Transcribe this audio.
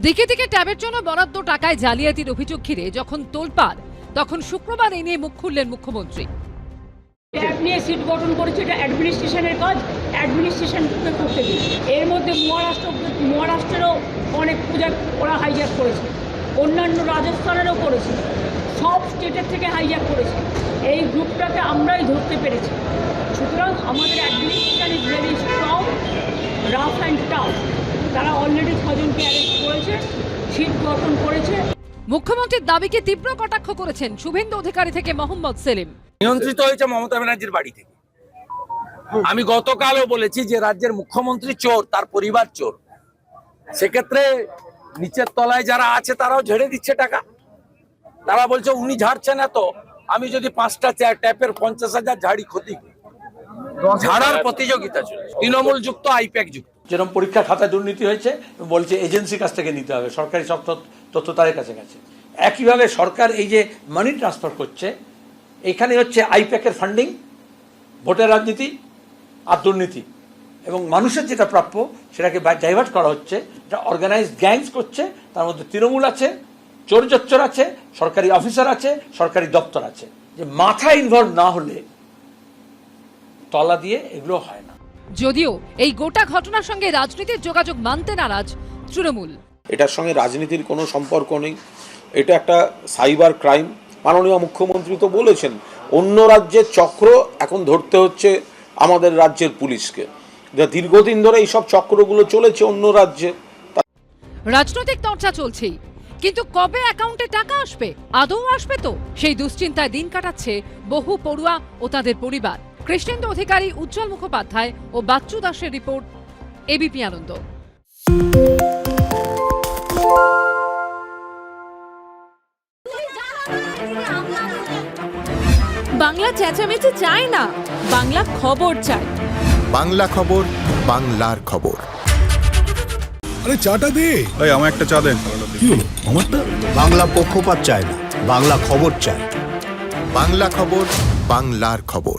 দিকে দিকে ট্যাবের জন্য বরাদ্দ টাকায় জালিয়াতির অভিযোগ ঘিরে যখন তোলপাড়, তখন শুক্রবার এ নিয়ে মুখ খুললেন মুখ্যমন্ত্রী। ট্যাব নিয়ে সিট গঠন করেছে, এটা অ্যাডমিনিস্ট্রেশনের কাজ অ্যাডমিনিস্ট্রেশনকে করতে দিন এর মধ্যে মহারাষ্ট্র, মহারাষ্ট্রেরও অনেক পূজা ওরা হাইজ্যাক করেছে। অন্যান্য রাজস্থানেরও করেছে। সব স্টেটের থেকে হাইজ্যাক করেছে। এই গ্রুপটাকে আমরাই ধরতে পেরেছি। সুতরাং আমাদের administration is very strong rough and tough তারা অলরেডি ছজনকে করেছে সিট গঠন করেছে। মুখ্যমন্ত্রীর দাবিকে তীব্র কটাক্ষ করেছেন শুভেন্দু অধিকারী থেকে মোহাম্মদ সেলিম। নিয়ন্ত্রিত হয়েছে মমতা ব্যানার্জির বাড়ি থেকে। আমি গতকালও বলেছি যে রাজ্যের মুখ্যমন্ত্রী চোর তার পরিবার চোর। সেক্ষেত্রে নিচের তলায় যারা আছে তারাও ঝেড়ে দিচ্ছে টাকা। তারা বলছে উনি ঝাড়ছেন এত। আমি যদি পাঁচটা চেয়ার ট্যাপের পঞ্চাশ হাজার ঝাড়ি ক্ষতি করি। ঝাড়ার প্রতিযোগিতা তৃণমূল যুক্ত, আইপ্যাক যুক্ত। যেরকম পরীক্ষা খাতায় দুর্নীতি হয়েছে, বলছে এজেন্সির কাছ থেকে নিতে হবে, সরকারি সব তথ্য- তাদের কাছে গেছে। একইভাবে সরকার এই যে মানি ট্রান্সফার করছে, এখানে হচ্ছে আইপ্যাকের ফান্ডিং ভোটের রাজনীতি আর দুর্নীতি। এবং মানুষের যেটা প্রাপ্য, সেটাকে ডাইভার্ট করা হচ্ছে, এটা অর্গানাইজ গ্যাংস করছে, তার মধ্যে তৃণমূল আছে চোর আছে, সরকারি অফিসার আছে, সরকারি দপ্তর আছে। যে মাথা ইনভলভ না হলে তলা দিয়ে এগুলো হয় না। যদিও এই গোটা ঘটনার সঙ্গে রাজনীতির যোগাযোগ মানতে নারাজ তৃণমূল। এটার সঙ্গে রাজনীতির কোনো সম্পর্ক নেই। এটা একটা সাইবার ক্রাইম। মাননীয় মুখ্যমন্ত্রী তো বলেছেন অন্য রাজ্যের চক্র এখন ধরতে হচ্ছে আমাদের রাজ্যের পুলিশকে। যা দীর্ঘদিন ধরে এইসব চক্রগুলো চলেছে অন্য রাজ্যে রাজনৈতিক চর্চা চলছেই। কিন্তু কবে অ্যাকাউন্টে টাকা আসবে? আদৌ আসবে তো? সেই দুশ্চিন্তায় দিন কাটাচ্ছে বহু পড়ুয়া ও তাদের পরিবার। কৃষ্ণেন্দু অধিকারী উজ্জ্বল মুখোপাধ্যায় ও বাচ্চু দাসের রিপোর্ট এবিপি আনন্দ। বাংলা চেঁচামেচি চায় না বাংলা খবর চায়। বাংলা খবর বাংলার খবর। আরে চাটা দে। এই আমার একটা চা দেন কি হলো? আমারটা? বাংলা পক্ষপাত চায় না বাংলা খবর চায়। বাংলা খবর বাংলার খবর।